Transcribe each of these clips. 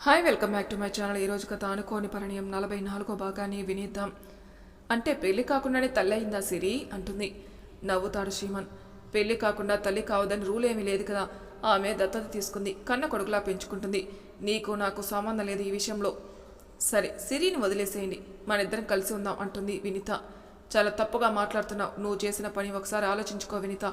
Hi welcome back to my channel. ఈరోజు కథ అనుకోని పరిణయం. నలభై నాలుగో భాగాన్ని వినిద్దాం. అంటే పెళ్ళి కాకుండానే తల్లి అయిందా సిరి? అంటుంది. నవ్వుతాడు శ్రీమన్. పెళ్ళి కాకుండా తల్లి కావదని రూల్ ఏమీ లేదు కదా. ఆమె దత్తత తీసుకుంది. కన్న కొడుకులా పెంచుకుంటుంది. నీకు నాకు సంబంధం లేదు ఈ విషయంలో. సరే సిరిని వదిలేసేయండి. మన ఇద్దరం కలిసి ఉందాం అంటుంది వినిత. చాలా తప్పుగా మాట్లాడుతున్నావు. నువ్వు చేసిన పని ఒకసారి ఆలోచించుకో వినిత.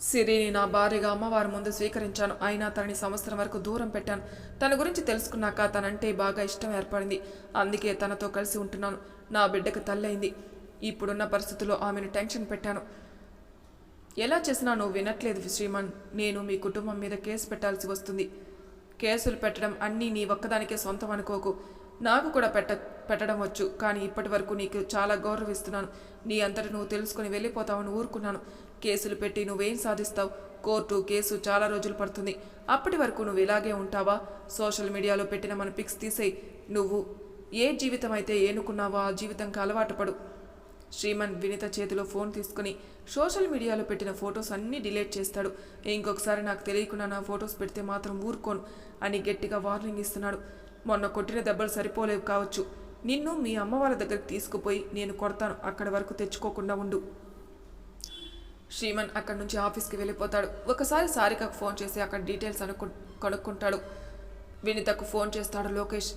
సిరిని నా భార్యగా అమ్మవారి ముందు స్వీకరించాను. అయినా తనని సంవత్సరం వరకు దూరం పెట్టాను. తన గురించి తెలుసుకున్నాక తనంటే బాగా ఇష్టం ఏర్పడింది. అందుకే తనతో కలిసి ఉంటున్నాను. నా బిడ్డకు తల్లయింది ఇప్పుడున్న పరిస్థితుల్లో ఆమెను టెన్షన్ పెట్టాను. ఎలా చేసినా నువ్వు వినట్లేదు శ్రీమాన్. నేను మీ కుటుంబం మీద కేసు పెట్టాల్సి వస్తుంది. కేసులు పెట్టడం అన్నీ నీ ఒక్కదానికే సొంతం అనుకోకు. నాకు కూడా పెట్ట పెట్టడం వచ్చు కానీ ఇప్పటి వరకు నీకు చాలా గౌరవిస్తున్నాను. నీ అంతటి నువ్వు తెలుసుకుని వెళ్ళిపోతావని ఊరుకున్నాను. కేసులు పెట్టి నువ్వేం సాధిస్తావు? కోర్టు కేసు చాలా రోజులు పడుతుంది. అప్పటి వరకు నువ్వు ఇలాగే ఉంటావా? సోషల్ మీడియాలో పెట్టిన మన పిక్స్ తీసేయి. నువ్వు ఏ జీవితం అయితే ఏనుకున్నావో ఆ జీవితంకి అలవాటు పడు. శ్రీమన్ వినిత చేతిలో ఫోన్ తీసుకుని సోషల్ మీడియాలో పెట్టిన ఫొటోస్ అన్నీ డిలీట్ చేస్తాడు. ఇంకొకసారి నాకు తెలియకుండా నా ఫొటోస్ పెడితే మాత్రం ఊరుకోను అని గట్టిగా వార్నింగ్ ఇస్తున్నాడు. మొన్న కొట్టిన దెబ్బలు సరిపోలేవు కావచ్చు. నిన్ను మీ అమ్మ వాళ్ళ దగ్గరికి తీసుకుపోయి నేను కొడతాను. అక్కడి వరకు తెచ్చుకోకుండా ఉండు. శ్రీమన్ అక్కడి నుంచి ఆఫీస్కి వెళ్ళిపోతాడు. ఒకసారి సారికకు ఫోన్ చేసి అక్కడ డీటెయిల్స్ అనుకు కనుక్కుంటాడు. వినితకు ఫోన్ చేస్తాడు లోకేష్.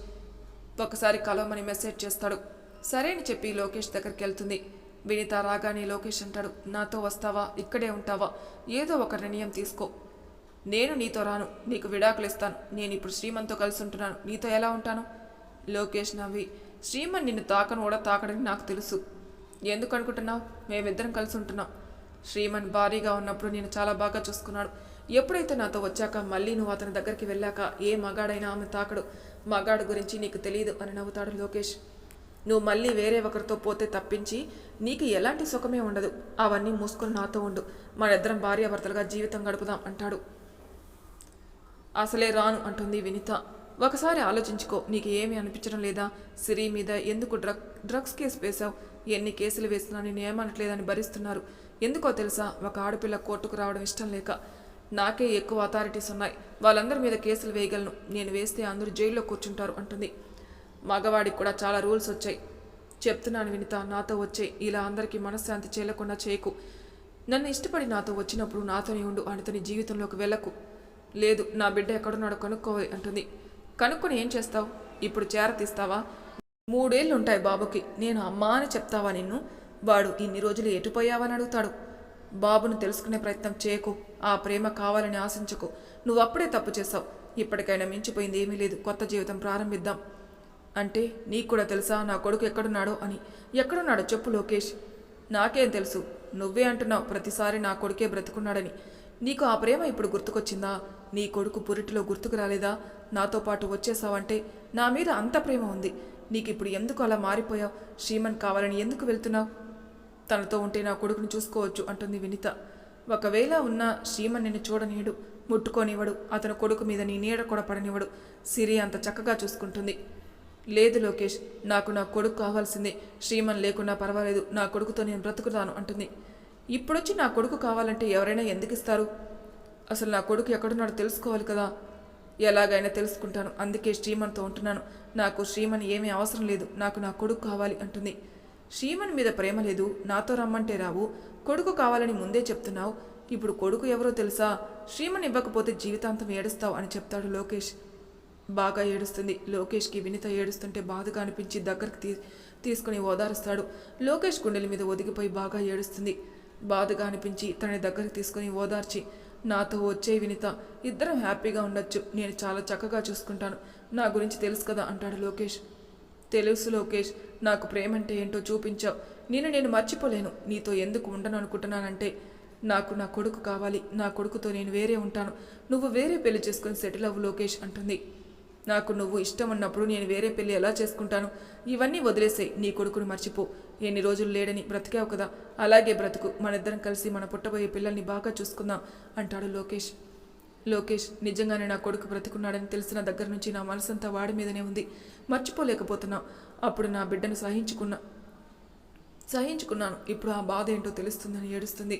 ఒకసారి కలవమని మెసేజ్ చేస్తాడు. సరే అని చెప్పి లోకేష్ దగ్గరికి వెళ్తుంది. వినిత రాగానే లోకేష్ అంటాడు నాతో వస్తావా? ఇక్కడే ఉంటావా? ఏదో ఒక నిర్ణయం తీసుకో. నేను నీతో రాను నీకు విడాకులు ఇస్తాను. నేను ఇప్పుడు శ్రీమన్తో కలిసి ఉంటున్నాను. నీతో ఎలా ఉంటాను? లోకేష్ నవ్వి. శ్రీమన్ నిన్ను తాకను కూడా తాకడని నాకు తెలుసు. ఎందుకు అనుకుంటున్నావు? మేమిద్దరం కలిసి ఉంటున్నాం. శ్రీమన్ భారీగా ఉన్నప్పుడు నేను చాలా బాగా చూసుకున్నాడు. ఎప్పుడైతే నాతో వచ్చాక మళ్ళీ నువ్వు అతని దగ్గరికి వెళ్ళాక ఏ మగాడైనా ఆమె తాకడు. మగాడు గురించి నీకు తెలియదు అని నవ్వుతాడు లోకేష్. నువ్వు మళ్ళీ వేరే ఒకరితో పోతే తప్పించి నీకు ఎలాంటి సుఖమే ఉండదు. అవన్నీ మూసుకుని నాతో ఉండు. మనిద్దరం భార్యాభర్తలుగా జీవితం గడుపుదాం అంటాడు. అసలే రాను అంటుంది వినిత. ఒకసారి ఆలోచించుకో నీకు ఏమీ అనిపించడం లేదా? సిరి మీద ఎందుకు డ్రగ్ డ్రగ్స్ కేసు వేశావు? ఎన్ని కేసులు వేసినా నేను ఏమనట్లేదని భరిస్తున్నారు. ఎందుకో తెలుసా ఒక ఆడపిల్ల కోర్టుకు రావడం ఇష్టం లేక. నాకే ఎక్కువ అథారిటీస్ ఉన్నాయి. వాళ్ళందరి మీద కేసులు వేయగలను. నేను వేస్తే అందరూ జైల్లో కూర్చుంటారు అంటుంది. మగవాడికి కూడా చాలా రూల్స్ వచ్చాయి. చెప్తున్నాను వినిత నాతో వచ్చే. ఇలా అందరికీ మనశ్శాంతి చేయకుండా చేయకు. నన్ను ఇష్టపడి నాతో వచ్చినప్పుడు నాతోనే ఉండు అతని జీవితంలోకి వెళ్ళకు. లేదు నా బిడ్డ ఎక్కడున్నాడో కనుక్కోవాలి అంటుంది. కనుక్కొని ఏం చేస్తావు? ఇప్పుడు చేరతీస్తావా మూడేళ్ళు ఉంటాయి బాబుకి. నేను అమ్మా అని చెప్తావా నిన్ను? వాడు ఇన్ని రోజులు ఎటుపోయావని అడుగుతాడు. బాబును తెలుసుకునే ప్రయత్నం చేయకు. ఆ ప్రేమ కావాలని ఆశించకు. నువ్వు అప్పుడే తప్పు చేసావు ఇప్పటికైనా మించిపోయింది ఏమీ లేదు. కొత్త జీవితం ప్రారంభిద్దాం. అంటే నీకు కూడా తెలుసా నా కొడుకు ఎక్కడున్నాడో అని. ఎక్కడున్నాడో చెప్పు లోకేష్. నాకేం తెలుసు. నువ్వే అంటున్నావు ప్రతిసారి నా కొడుకే బ్రతుకున్నాడని. నీకు ఆ ప్రేమ ఇప్పుడు గుర్తుకొచ్చిందా? నీ కొడుకు పురిటిలో గుర్తుకు రాలేదా? నాతో పాటు వచ్చేసావంటే నా మీద అంత ప్రేమ ఉంది. నీకు ఇప్పుడు ఎందుకు అలా మారిపోయావు? శ్రీమన్ కావాలని ఎందుకు వెళ్తున్నావు? తనతో ఉంటే నా కొడుకుని చూసుకోవచ్చు అంటుంది వినిత. ఒకవేళ ఉన్న శ్రీమన్ నిన్ను చూడనీయడు ముట్టుకోనివ్వడు. అతను కొడుకు మీద నీ నీడ కూడా పడనివ్వడు. సిరి అంత చక్కగా చూసుకుంటుంది. లేదు లోకేష్ నాకు నా కొడుకు కావాల్సిందే. శ్రీమన్ లేకున్నా పర్వాలేదు. నా కొడుకుతో నేను బ్రతుకుతాను అంటుంది. ఇప్పుడొచ్చి నా కొడుకు కావాలంటే ఎవరైనా ఎందుకు ఇస్తారు అసలు నా కొడుకు ఎక్కడున్నాడో తెలుసుకోవాలి కదా. ఎలాగైనా తెలుసుకుంటాను. అందుకే శ్రీమన్తో ఉంటున్నాను. నాకు శ్రీమన్ ఏమీ అవసరం లేదు. నాకు నా కొడుకు కావాలి అంటుంది. శ్రీమన్ మీద ప్రేమ లేదు. నాతో రమ్మంటే రావు. కొడుకు కావాలని ముందే చెప్తున్నావు. ఇప్పుడు కొడుకు ఎవరో తెలుసా? శ్రీమన్ ఇవ్వకపోతే జీవితాంతం ఏడుస్తావు అని చెప్తాడు లోకేష్. బాగా ఏడుస్తుంది. లోకేష్కి వినిత ఏడుస్తుంటే బాధగా అనిపించి దగ్గరికి తీ తీసుకుని ఓదారుస్తాడు. లోకేష్ గుండెల మీద ఒదిగిపోయి బాగా ఏడుస్తుంది. బాధగా అనిపించి తనని దగ్గరికి తీసుకుని ఓదార్చి నాతో వచ్చే వినిత ఇద్దరం హ్యాపీగా ఉండొచ్చు. నేను చాలా చక్కగా చూసుకుంటాను. నా గురించి తెలుసు కదా అంటాడు లోకేష్. తెలుసు లోకేష్. నాకు ప్రేమ అంటే ఏంటో చూపించావు. నేను నేను మర్చిపోలేను. నీతో ఎందుకు ఉండను అనుకుంటున్నానంటే నాకు నా కొడుకు కావాలి. నా కొడుకుతో నేను వేరే ఉంటాను. నువ్వు వేరే పెళ్ళి చేసుకుని సెటిల్ అవ్వు లోకేష్ అంటుంది. నాకు నువ్వు ఇష్టం ఉన్నప్పుడు నేను వేరే పెళ్ళి ఎలా చేసుకుంటాను? ఇవన్నీ వదిలేసాయి నీ కొడుకును మర్చిపో. ఎన్ని రోజులు లేడని బ్రతికావు కదా. అలాగే బ్రతుకు. మనిద్దరం కలిసి మన పుట్టబోయే పిల్లల్ని బాగా చూసుకుందాం అంటాడు లోకేష్. లోకేష్ నిజంగానే నా కొడుకు బ్రతుకున్నాడని తెలిసిన దగ్గర నుంచి నా మనసంతా వాడి మీదనే ఉంది. మర్చిపోలేకపోతున్నా అప్పుడు నా బిడ్డను సహించుకున్నా సహించుకున్నాను. ఇప్పుడు ఆ బాధ ఏంటో తెలుస్తుందని ఏడుస్తుంది.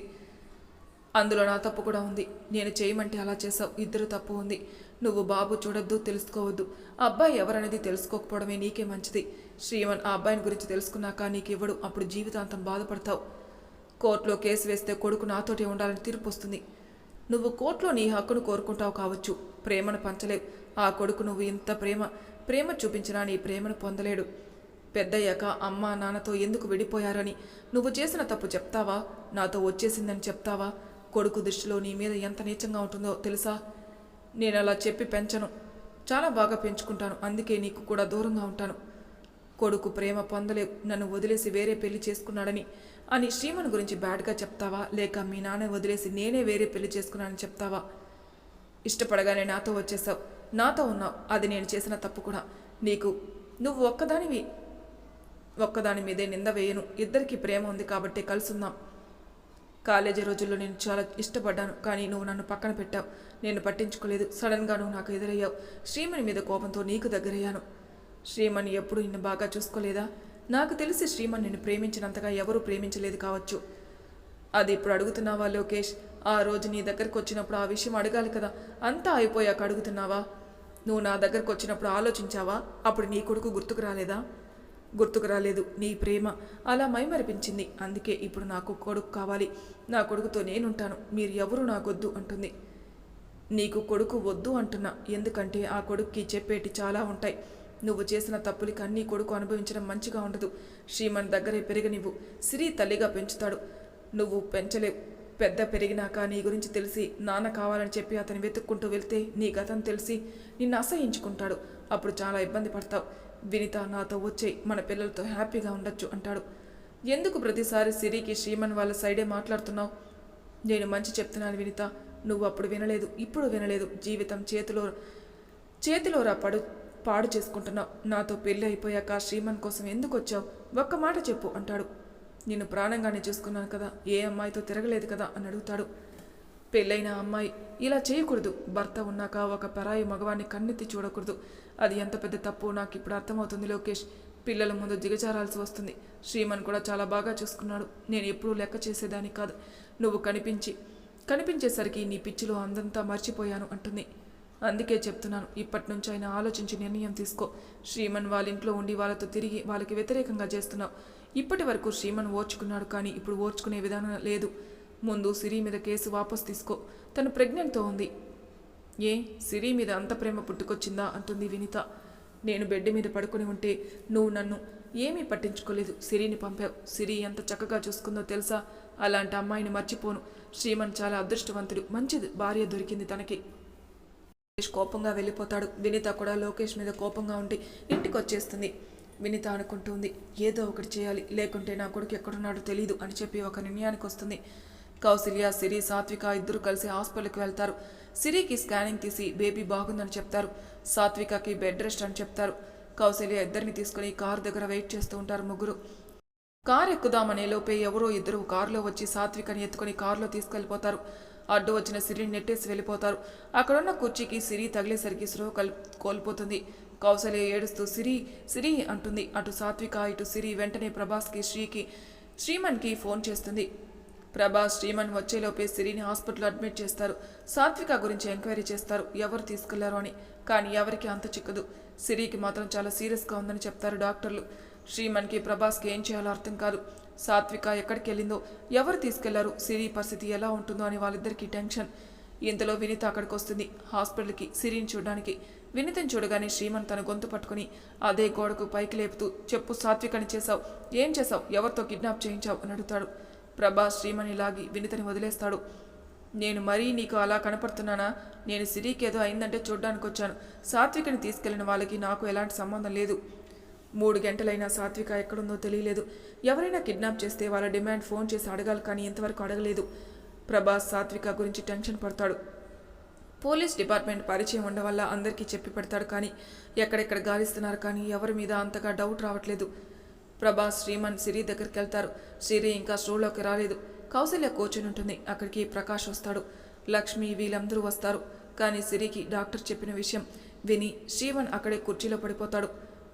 అందులో నా తప్పు కూడా ఉంది. నేను చేయమంటే అలా చేసావు ఇద్దరు తప్పు ఉంది. నువ్వు బాబు చూడొద్దు తెలుసుకోవద్దు. ఆ అబ్బాయి ఎవరనేది తెలుసుకోకపోవడమే నీకే మంచిది. శ్రీమన్ ఆ అబ్బాయిని గురించి తెలుసుకున్నాక నీకు ఇవ్వడు అప్పుడు జీవితాంతం బాధపడతావు. కోర్టులో కేసు వేస్తే కొడుకు నాతోటే ఉండాలని తీర్పు వస్తుంది. నువ్వు కోర్టులో నీ హక్కును కోరుకుంటావు కావచ్చు. ప్రేమను పంచలేవు. ఆ కొడుకు నువ్వు ఇంత ప్రేమ ప్రేమ చూపించినా నీ ప్రేమను పొందలేడు. పెద్దయ్యాక అమ్మ నాన్నతో ఎందుకు విడిపోయారని నువ్వు చేసిన తప్పు చెప్తావా? నాతో వచ్చేసిందని చెప్తావా? కొడుకు దృష్టిలో నీ మీద ఎంత నీచంగా ఉంటుందో తెలుసా? నేను అలా చెప్పి పెంచను. చాలా బాగా పెంచుకుంటాను. అందుకే నీకు కూడా దూరంగా ఉంటాను. కొడుకు ప్రేమ పొందలేవు. నన్ను వదిలేసి వేరే పెళ్ళి చేసుకున్నాడని. అని శ్రీమన్ గురించి బ్యాడ్గా చెప్తావా? లేక మీ నాన్న వదిలేసి నేనే వేరే పెళ్ళి చేసుకున్నానని చెప్తావా? ఇష్టపడగానే నాతో వచ్చేసావు. నాతో ఉన్నావు. అది నేను చేసిన తప్పు కూడా. నీకు నువ్వు ఒక్కదానివి ఒక్కదాని మీదే నింద వేయను. ఇద్దరికి ప్రేమ ఉంది కాబట్టి కలుసుందాం. కాలేజీ రోజుల్లో నేను చాలా ఇష్టపడ్డాను కానీ నువ్వు నన్ను పక్కన పెట్టావు. నేను పట్టించుకోలేదు. సడన్గా నువ్వు నాకు ఎదురయ్యావు. శ్రీమణి మీద కోపంతో నీకు దగ్గరయ్యాను. శ్రీమణి ఎప్పుడు నిన్ను బాగా చూసుకోలేదా? నాకు తెలిసి శ్రీమణ్ నిన్ను ప్రేమించినంతగా ఎవరూ ప్రేమించలేదు కావచ్చు. అది ఇప్పుడు అడుగుతున్నావా లోకేష్? ఆ రోజు నీ దగ్గరకు వచ్చినప్పుడు ఆ విషయం అడగాలి కదా. అంతా అయిపోయాక అడుగుతున్నావా? నువ్వు నా దగ్గరకు వచ్చినప్పుడు ఆలోచించావా? అప్పుడు నీ కొడుకు గుర్తుకు రాలేదా? గుర్తుకు రాలేదు. నీ ప్రేమ అలా మైమరిపించింది. అందుకే ఇప్పుడు నాకు కొడుకు కావాలి. నా కొడుకుతో నేనుంటాను. మీరు ఎవరు నాకొద్దు అంటుంది. నీకు కొడుకు వద్దు అంటున్నా. ఎందుకంటే ఆ కొడుక్కి చెప్పేటి చాలా ఉంటాయి. నువ్వు చేసిన తప్పులకి అన్నీ కొడుకు అనుభవించడం మంచిగా ఉండదు. శ్రీమన్ దగ్గరే పెరగనివ్వు. సిరి తల్లిగా పెంచుతాడు. నువ్వు పెంచలేవు. పెద్ద పెరిగినాక నీ గురించి తెలిసి నాన్న కావాలని చెప్పి అతను వెతుక్కుంటూ వెళ్తే నీ గతం తెలిసి నిన్ను అసహించుకుంటాడు. అప్పుడు చాలా ఇబ్బంది పడతావు. వినిత నాతో వచ్చేయి మన పిల్లలతో హ్యాపీగా ఉండొచ్చు అంటాడు. ఎందుకు ప్రతిసారి సిరికి శ్రీమన్ వాళ్ళ సైడే మాట్లాడుతున్నావు? నేను మంచి చెప్తున్నాను వినిత. నువ్వు అప్పుడు వినలేదు ఇప్పుడు వినలేదు. జీవితం చేతిలో చేతిలోరా పడు పాడు చేసుకుంటున్నావు. నాతో పెళ్ళి అయిపోయాక శ్రీమన్ కోసం ఎందుకు వచ్చావు? ఒక్క మాట చెప్పు అంటాడు. నిన్ను ప్రాణంగానే చూసుకున్నాను కదా. ఏ అమ్మాయితో తిరగలేదు కదా అని అడుగుతాడు. పెళ్ళైన అమ్మాయి ఇలా చేయకూడదు. భర్త ఉన్నాక ఒక పరాయి మగవాన్ని కన్నెత్తి చూడకూడదు. అది ఎంత పెద్ద తప్పు నాకు ఇప్పుడు అర్థమవుతుంది లోకేష్. పిల్లల ముందు దిగజారాల్సి వస్తుంది. శ్రీమన్ కూడా చాలా బాగా చూసుకున్నాడు. నేను ఎప్పుడూ లెక్క చేసేదాన్ని కాదు. నువ్వు కనిపించి కనిపించేసరికి నీ పిచ్చిలో అందంతా మర్చిపోయాను అంటుంది. అందుకే చెప్తున్నాను ఇప్పటి నుంచి ఆయన ఆలోచించి నిర్ణయం తీసుకో. శ్రీమన్ వాళ్ళ ఇంట్లో ఉండి వాళ్ళతో తిరిగి వాళ్ళకి వ్యతిరేకంగా చేస్తున్నావు. ఇప్పటి వరకు శ్రీమన్ ఓర్చుకున్నాడు కానీ ఇప్పుడు ఓర్చుకునే విధానం లేదు. ముందు సిరి మీద కేసు వాపస్ తీసుకో. తను ప్రెగ్నెంట్తో ఉంది. ఏ సిరి మీద అంత ప్రేమ పుట్టుకొచ్చిందా? అంటుంది వినిత. నేను బెడ్ మీద పడుకొని ఉంటే నువ్వు నన్ను ఏమీ పట్టించుకోలేదు. సిరిని పంపావు. సిరి ఎంత చక్కగా చూసుకుందో తెలుసా? అలాంటి అమ్మాయిని మర్చిపోను. శ్రీమన్ చాలా అదృష్టవంతుడు. మంచిది. భార్య దొరికింది తనకి. లోకేష్ కోపంగా వెళ్ళిపోతాడు. వినిత కూడా లోకేష్ మీద కోపంగా ఉండి ఇంటికి వచ్చేస్తుంది వినిత అనుకుంటుంది ఏదో ఒకటి చేయాలి. లేకుంటే నా కొడుకు ఎక్కడున్నాడో తెలియదు అని చెప్పి ఒక నిర్ణయానికి వస్తుంది. కౌశల్య సిరి సాత్విక ఇద్దరు కలిసి హాస్పిటల్కి వెళ్తారు. సిరికి స్కానింగ్ తీసి బేబీ బాగుందని చెప్తారు. సాత్వికకి బెడ్ రెస్ట్ అని చెప్తారు. కౌశల్య ఇద్దరిని తీసుకుని కారు దగ్గర వెయిట్ చేస్తూ ఉంటారు ముగ్గురు. కారు ఎక్కుదామనే లోపే ఎవరో ఇద్దరు కారులో వచ్చి సాత్వికని ఎత్తుకొని కారులో తీసుకెళ్ళిపోతారు అడ్డు వచ్చిన సిరిని నెట్టేసి వెళ్ళిపోతారు. అక్కడున్న కుర్చీకి సిరి తగిలేసరికి స్రో కల్ కోల్పోతుంది. కౌసల్య ఏడుస్తూ సిరి సిరి అంటుంది. అటు సాత్విక ఇటు సిరి వెంటనే ప్రభాస్కి శ్రీకి శ్రీమన్కి ఫోన్ చేస్తుంది. ప్రభాస్ శ్రీమన్ వచ్చేలోపే సిరిని హాస్పిటల్ అడ్మిట్ చేస్తారు. సాత్విక గురించి ఎంక్వైరీ చేస్తారు. ఎవరు తీసుకెళ్ళారు అని. కానీ ఎవరికి అంత చిక్కదు. సిరికి మాత్రం చాలా సీరియస్గా ఉందని చెప్తారు డాక్టర్లు. శ్రీమన్కి ప్రభాస్కి ఏం చేయాలో అర్థం కాదు. సాత్విక ఎక్కడికి వెళ్ళిందో ఎవరు తీసుకెళ్ళారు సిరి పరిస్థితి ఎలా ఉంటుందో అని వాళ్ళిద్దరికీ టెన్షన్. ఇంతలో వినీత అక్కడికి వస్తుంది. హాస్పిటల్కి సిరిని చూడడానికి. వినీతని చూడగానే శ్రీమన్ తన గొంతు పట్టుకుని అదే గోడకు పైకి లేపుతూ చెప్పు సాత్వికని చేశావు. ఏం చేశావు? ఎవరితో కిడ్నాప్ చేయించావు? అని అడుగుతాడు. ప్రభాస్ శ్రీమణి లాగి వినితని వదిలేస్తాడు. నేను మరీ నీకు అలా కనపడుతున్నానా? నేను సిరికి ఏదో అయిందంటే చూడ్డానికి వచ్చాను సాత్వికని తీసుకెళ్ళిన వాళ్ళకి నాకు ఎలాంటి సంబంధం లేదు. మూడు గంటలైనా సాత్విక ఎక్కడుందో తెలియలేదు. ఎవరైనా కిడ్నాప్ చేస్తే వాళ్ళ డిమాండ్ ఫోన్ చేసి అడగాలి కానీ ఇంతవరకు అడగలేదు. ప్రభాస్ సాత్విక గురించి టెన్షన్ పడతాడు. పోలీస్ డిపార్ట్మెంట్ పరిచయం ఉండవల్ల అందరికీ చెప్పి పెడతాడు కానీ ఎక్కడెక్కడ గాలిస్తున్నారు కానీ ఎవరి మీద అంతగా డౌట్ రావట్లేదు. ప్రభాస్ శ్రీమన్ సిరి దగ్గరికి వెళ్తారు. సిరి ఇంకా స్టోర్లోకి రాలేదు. కౌశల్య కూర్చుని ఉంటుంది. అక్కడికి ప్రకాష్ వస్తాడు. లక్ష్మి వీళ్ళందరూ వస్తారు. కానీ సిరికి డాక్టర్ చెప్పిన విషయం విని శ్రీవన్ అక్కడే కుర్చీలో పడిపోతాడు.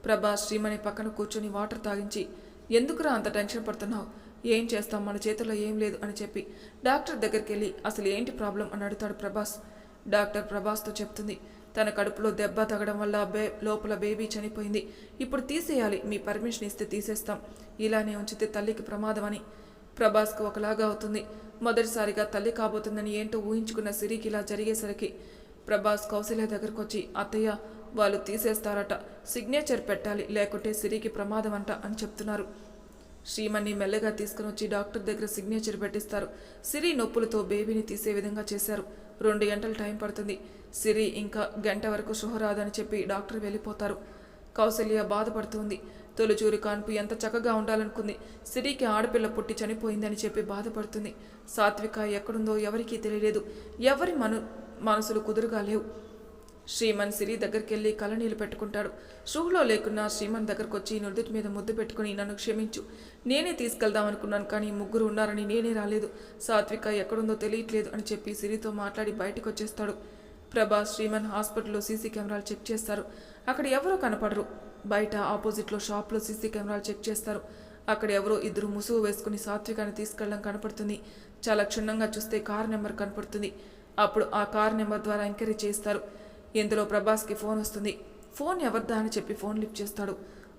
ప్రభాస్ శ్రీమణి పక్కన కూర్చొని వాటర్ తాగించి ఎందుకురా అంత టెన్షన్ పడుతున్నావు? ఏం చేస్తాం? మన చేతుల్లో ఏం లేదు అని చెప్పి డాక్టర్ దగ్గరికి వెళ్ళి అసలు ఏంటి ప్రాబ్లం? అని అడుగుతాడు ప్రభాస్. డాక్టర్ ప్రభాస్తో చెప్తుంది తన కడుపులో దెబ్బ తగడం వల్ల బే లోపల బేబీ చనిపోయింది. ఇప్పుడు తీసేయాలి. మీ పర్మిషన్ ఇస్తే తీసేస్తాం. ఇలానే ఉంచితే తల్లికి ప్రమాదం అని ప్రభాస్కు ఒకలాగా అవుతుంది. మొదటిసారిగా తల్లి కాబోతుందని ఏంటో ఊహించుకున్న సిరికి ఇలా జరిగేసరికి ప్రభాస్ కౌశల్య దగ్గరకు వచ్చి అత్తయ్య వాళ్ళు తీసేస్తారట. సిగ్నేచర్ పెట్టాలి. లేకుంటే సిరికి ప్రమాదం అంట అని చెప్తున్నారు. శ్రీమణ్ణి మెల్లగా తీసుకుని వచ్చి డాక్టర్ దగ్గర సిగ్నేచర్ పెట్టిస్తారు. సిరి నొప్పులతో బేబీని తీసే విధంగా చేశారు. రెండు గంటలు టైం పడుతుంది. సిరి ఇంకా గంట వరకు శుహరాదని చెప్పి డాక్టర్ వెళ్ళిపోతారు. కౌసల్య బాధపడుతుంది. తొలిచూరి కాన్పు ఎంత చక్కగా ఉండాలనుకుంది. సిరికి ఆడపిల్ల పుట్టి చనిపోయిందని చెప్పి బాధపడుతుంది. సాత్విక ఎక్కడుందో ఎవరికీ తెలియలేదు. ఎవరి మను మనసులు కుదురుగా లేవు. శ్రీమన్ సిరి దగ్గరికి వెళ్ళి కళ్ళనీళ్ళు పెట్టుకుంటాడు. షూలో లేకున్నా శ్రీమన్ దగ్గరకు వచ్చి నుదుటి మీద ముద్దు పెట్టుకుని నన్ను క్షమించు. నేనే తీసుకెళ్దాం అనుకున్నాను కానీ ముగ్గురు ఉన్నారని నేనే రాలేదు. సాత్విక ఎక్కడుందో తెలియట్లేదు అని చెప్పి సిరితో మాట్లాడి బయటకు వచ్చేస్తాడు ప్రభాస్ శ్రీమన్ హాస్పిటల్లో సీసీ కెమెరాలు చెక్ చేస్తారు. అక్కడ ఎవరో కనపడరు. బయట ఆపోజిట్లో షాప్లో సీసీ కెమెరాలు చెక్ చేస్తారు. అక్కడ ఎవరో ఇద్దరు ముసుగు వేసుకుని సాత్వికాన్ని తీసుకెళ్ళడం కనపడుతుంది. చాలా క్షుణ్ణంగా చూస్తే కార్ నెంబర్ కనపడుతుంది. అప్పుడు ఆ కార్ నెంబర్ ద్వారా ఎంక్వైరీ చేస్తారు. ఇందులో ప్రభాస్కి ఫోన్ వస్తుంది. ఫోన్ ఎవరిదా అని చెప్పి ఫోన్ లిఫ్ట్ చేస్తాడు.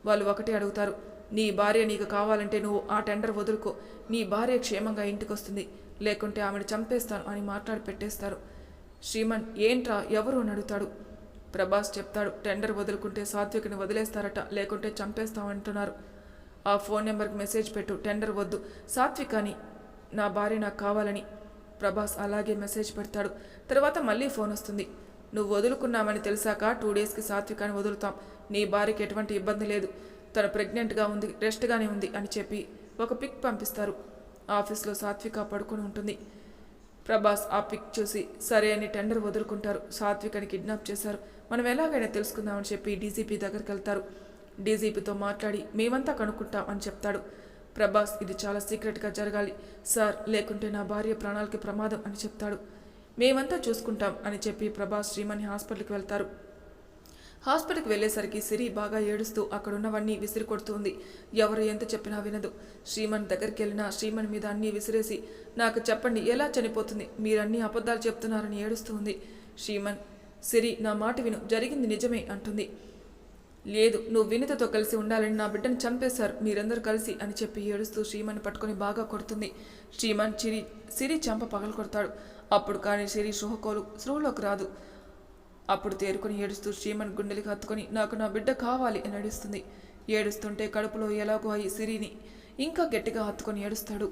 వాళ్ళు ఒకటే అడుగుతారు. నీ భార్య నీకు కావాలంటే నువ్వు ఆ టెండర్ వదులుకో. నీ భార్య క్షేమంగా ఇంటికి వస్తుంది లేకుంటే ఆమెను చంపేస్తాను అని మాట్లాడి పెట్టేస్తారు. శ్రీమన్ ఏంట్రా ఎవరు అని అడుగుతాడు. ప్రభాస్ చెప్తాడు టెండర్ వదులుకుంటే సాత్వికని వదిలేస్తారట లేకుంటే చంపేస్తామంటున్నారు ఆ ఫోన్ నెంబర్కి మెసేజ్ పెట్టు టెండర్ వద్దు. సాత్వికాని నా భార్య నాకు కావాలని. ప్రభాస్ అలాగే మెసేజ్ పెడతాడు. తర్వాత మళ్ళీ ఫోన్ వస్తుంది. నువ్వు వదులుకున్నామని తెలిసాక టూ డేస్కి సాత్వికాన్ని వదులుతాం. నీ భార్యకి ఎటువంటి ఇబ్బంది లేదు. తను ప్రెగ్నెంట్గా ఉంది రెస్ట్గానే ఉంది అని చెప్పి ఒక పిక్ పంపిస్తారు. ఆఫీస్లో సాత్విక పడుకొని ఉంటుంది. ప్రభాస్ ఆ పిక్ చూసి సరే అని టెండర్ వదులుకుంటారు. సాత్వికని కిడ్నాప్ చేశారు. మనం ఎలాగైనా తెలుసుకుందామని చెప్పి డీజీపీ దగ్గరికి వెళ్తారు. డీజీపీతో మాట్లాడి మేమంతా కనుక్కుంటాం అని చెప్తాడు. ప్రభాస్ ఇది చాలా సీక్రెట్గా జరగాలి. సార్ లేకుంటే నా భార్య ప్రాణాలకి ప్రమాదం అని చెప్తాడు. మేమంతా చూసుకుంటాం అని చెప్పి ప్రభాస్ శ్రీమణి హాస్పిటల్కి వెళ్తారు. హాస్పిటల్కి వెళ్ళేసరికి సిరి బాగా ఏడుస్తూ అక్కడున్నవన్నీ విసిరి కొడుతుంది ఎవరు ఎంత చెప్పినా వినదు. శ్రీమన్ దగ్గరికి వెళ్ళినా శ్రీమన్ మీద అన్నీ విసిరేసి నాకు చెప్పండి ఎలా చనిపోతుంది? మీరన్నీ అబద్ధాలు చెప్తున్నారని ఏడుస్తుంది. శ్రీమన్ సిరి నా మాట విను. జరిగింది నిజమే అంటుంది. లేదు నువ్వు వినితతో కలిసి ఉండాలని నా బిడ్డను చంపేశారు. మీరందరూ కలిసి అని చెప్పి ఏడుస్తూ శ్రీమని పట్టుకొని బాగా కొడుతుంది. శ్రీమన్ చిరి సిరి చంప పగలు కొడతాడు. అప్పుడు కానీ సిరి సృహకోలు సృహలోకి రాదు. అప్పుడు తేరుకొని ఏడుస్తూ శ్రీమన్ గుండెలకి హత్తుకొని నాకు నా బిడ్డ కావాలి అని ఏడుస్తుంది ఏడుస్తుంటే కడుపులో ఎలాగో అయి సిరిని ఇంకా గట్టిగా హత్తుకొని ఏడుస్తాడు.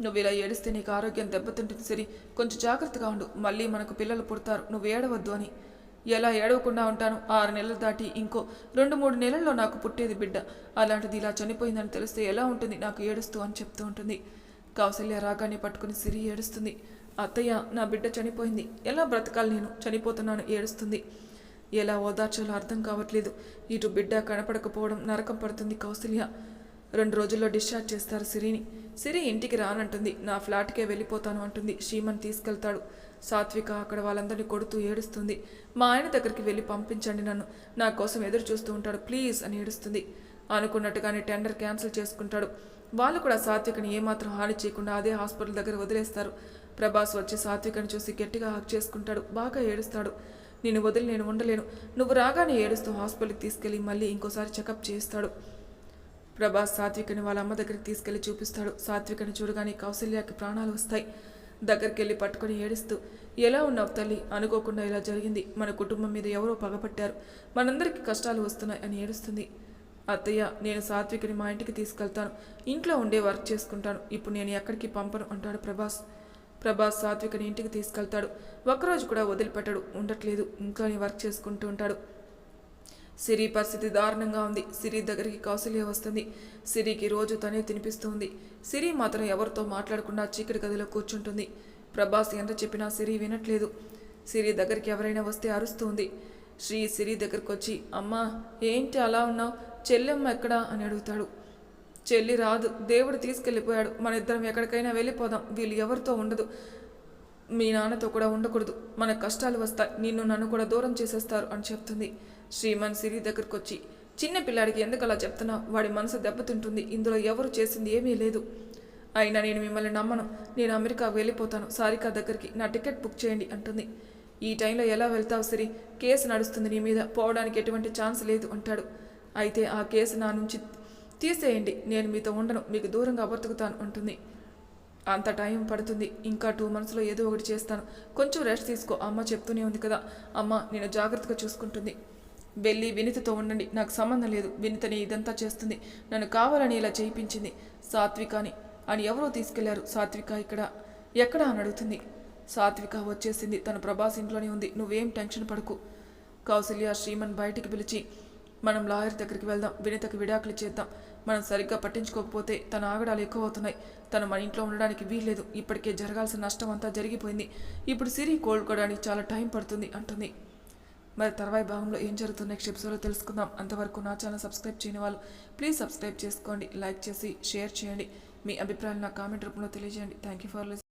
నువ్వు ఇలా ఏడిస్తే నీకు ఆరోగ్యం దెబ్బతింటుంది సిరి. కొంచెం జాగ్రత్తగా ఉండు. మళ్ళీ మనకు పిల్లలు పుడతారు. నువ్వు ఏడవద్దు అని. ఎలా ఏడవకుండా ఉంటాను? ఆరు నెలలు దాటి ఇంకో రెండు మూడు నెలల్లో నాకు పుట్టేది బిడ్డ. అలాంటిది ఇలా చనిపోయిందని తెలిస్తే ఎలా ఉంటుంది నాకు ఏడుస్తూ అని చెప్తూ ఉంటుంది. కౌసల్య రాగానే పట్టుకుని సిరి ఏడుస్తుంది. అత్తయ్య నా బిడ్డ చనిపోయింది. ఎలా బ్రతకాలి నేను? చనిపోతున్నాను ఏడుస్తుంది. ఎలా ఓదార్చాలో అర్థం కావట్లేదు. ఇటు బిడ్డ కనపడకపోవడం నరకం పడుతుంది కౌసల్య. రెండు రోజుల్లో డిశ్చార్జ్ చేస్తారు సిరిని. సిరి ఇంటికి రానంటుంది. నా ఫ్లాట్కే వెళ్ళిపోతాను అంటుంది. శ్రీమన్ తీసుకెళ్తాడు. సాత్విక అక్కడ వాళ్ళందరినీ కొడుతూ ఏడుస్తుంది. మా ఆయన దగ్గరికి వెళ్ళి పంపించండి నన్ను. నా కోసం ఎదురు చూస్తూ ఉంటాడు. ప్లీజ్ అని ఏడుస్తుంది. అనుకున్నట్టుగానే టెండర్ క్యాన్సిల్ చేసుకుంటాడు. వాళ్ళు కూడా సాత్వికని ఏమాత్రం హాని చేయకుండా అదే హాస్పిటల్ దగ్గర వదిలేస్తారు. ప్రభాస్ వచ్చి సాత్వికని చూసి గట్టిగా హక్ చేసుకుంటాడు. బాగా ఏడుస్తాడు. నేను వదిలి నేను ఉండలేను. నువ్వు రాగానే ఏడుస్తూ హాస్పిటల్కి తీసుకెళ్ళి మళ్ళీ ఇంకోసారి చెకప్ చేస్తాడు ప్రభాస్ సాత్వికని వాళ్ళ అమ్మ దగ్గరికి తీసుకెళ్ళి చూపిస్తాడు. సాత్వికని చూడగానే కౌశల్యాకి ప్రాణాలు వస్తాయి. దగ్గరికి వెళ్ళి పట్టుకొని ఏడుస్తూ ఎలా ఉన్నావు తల్లి? అనుకోకుండా ఇలా జరిగింది. మన కుటుంబం మీద ఎవరో పగపట్టారు మనందరికీ కష్టాలు వస్తున్నాయి అని ఏడుస్తుంది. అత్తయ్య నేను సాత్వికని మా ఇంటికి తీసుకెళ్తాను. ఇంట్లో ఉండే వర్క్ చేసుకుంటాను. ఇప్పుడు నేను ఎక్కడికి పంపను అంటాడు ప్రభాస్. ప్రభాస్ సాత్వికని ఇంటికి తీసుకెళ్తాడు. ఒక్కరోజు కూడా వదిలిపెట్టడు. ఉండట్లేదు. ఇంట్లోని వర్క్ చేసుకుంటూ ఉంటాడు. సిరి పరిస్థితి దారుణంగా ఉంది. సిరి దగ్గరికి కౌసల్య వస్తుంది. సిరికి రోజు తనే తినిపిస్తుంది. సిరి మాత్రం ఎవరితో మాట్లాడకుండా చీకటి గదిలో కూర్చుంటుంది. ప్రభాస్ ఎంత చెప్పినా సిరి వినట్లేదు. సిరి దగ్గరికి ఎవరైనా వస్తే అరుస్తుంది. శ్రీ సిరి దగ్గరికి వచ్చి అమ్మా ఏంటి అలా ఉన్నావు? చెల్లెమ్మ ఎక్కడా? అని అడుగుతాడు. చెల్లి రాదు. దేవుడు తీసుకెళ్ళిపోయాడు. మన ఇద్దరం ఎక్కడికైనా వెళ్ళిపోదాం. వీళ్ళు ఎవరితో ఉండదు. మీ నాన్నతో కూడా ఉండకూడదు. మన కష్టాలు వస్తాయి. నిన్ను నన్ను కూడా దూరం చేసేస్తారు అని చెప్తుంది. శ్రీమన్ సిరి దగ్గరకు వచ్చి చిన్న పిల్లాడికి ఎందుకు అలా చెప్తున్నా వాడి మనసు దెబ్బతింటుంది. ఇందులో ఎవరు చేసింది ఏమీ లేదు. అయినా నేను మిమ్మల్ని నమ్మను. నేను అమెరికా వెళ్ళిపోతాను. సారికా దగ్గరికి నా టికెట్ బుక్ చేయండి అంటుంది. ఈ టైంలో ఎలా వెళ్తావు సిరి? కేసు నడుస్తుంది నీ మీద. పోవడానికి ఎటువంటి ఛాన్స్ లేదు అంటాడు. అయితే ఆ కేసు నా నుంచి తీసేయండి నేను మీతో ఉండను మీకు దూరంగా బ్రతుకుతాను అంటుంది. అంత టైం పడుతుంది ఇంకా టూ మంత్స్లో ఏదో ఒకటి చేస్తాను. కొంచెం రెస్ట్ తీసుకో అమ్మ చెప్తూనే ఉంది కదా. అమ్మ నేను జాగ్రత్తగా చూసుకుంటుంది. వెళ్ళి వినితతో ఉండండి నాకు సంబంధం లేదు వినితని ఇదంతా చేస్తుంది. నన్ను కావాలని ఇలా చేయించింది సాత్వికాని. అని ఎవరో తీసుకెళ్ళారు సాత్విక ఇక్కడ. ఎక్కడ అని అడుగుతుంది. సాత్విక వచ్చేసింది తన ప్రభాస్ ఇంట్లోనే ఉంది నువ్వేం టెన్షన్ పడకు. కౌసల్య శ్రీమన్ బయటికి పిలిచి మనం లాయర్ దగ్గరికి వెళ్దాం వినితకి విడాకులు చేద్దాం మనం సరిగ్గా పట్టించుకోకపోతే తన ఆగడాలు ఎక్కువ అవుతున్నాయి తను మన ఇంట్లో ఉండడానికి వీల్లేదు. ఇప్పటికే జరగాల్సిన నష్టం అంతా జరిగిపోయింది. ఇప్పుడు సిరి కోలుకోవడానికి చాలా టైం పడుతుంది అంటుంది. మరి తర్వాయి భాగంలో ఏం జరుగుతుంది నెక్స్ట్ ఎపిసోడ్లో తెలుసుకుందాం. అంతవరకు నా ఛానల్ సబ్స్క్రైబ్ చేయని వాళ్ళు ప్లీజ్ సబ్స్క్రైబ్ చేసుకోండి లైక్ చేసి షేర్ చేయండి. మీ అభిప్రాయాలు నా కామెంట్ రూపంలో తెలియజేయండి. Thank you for listen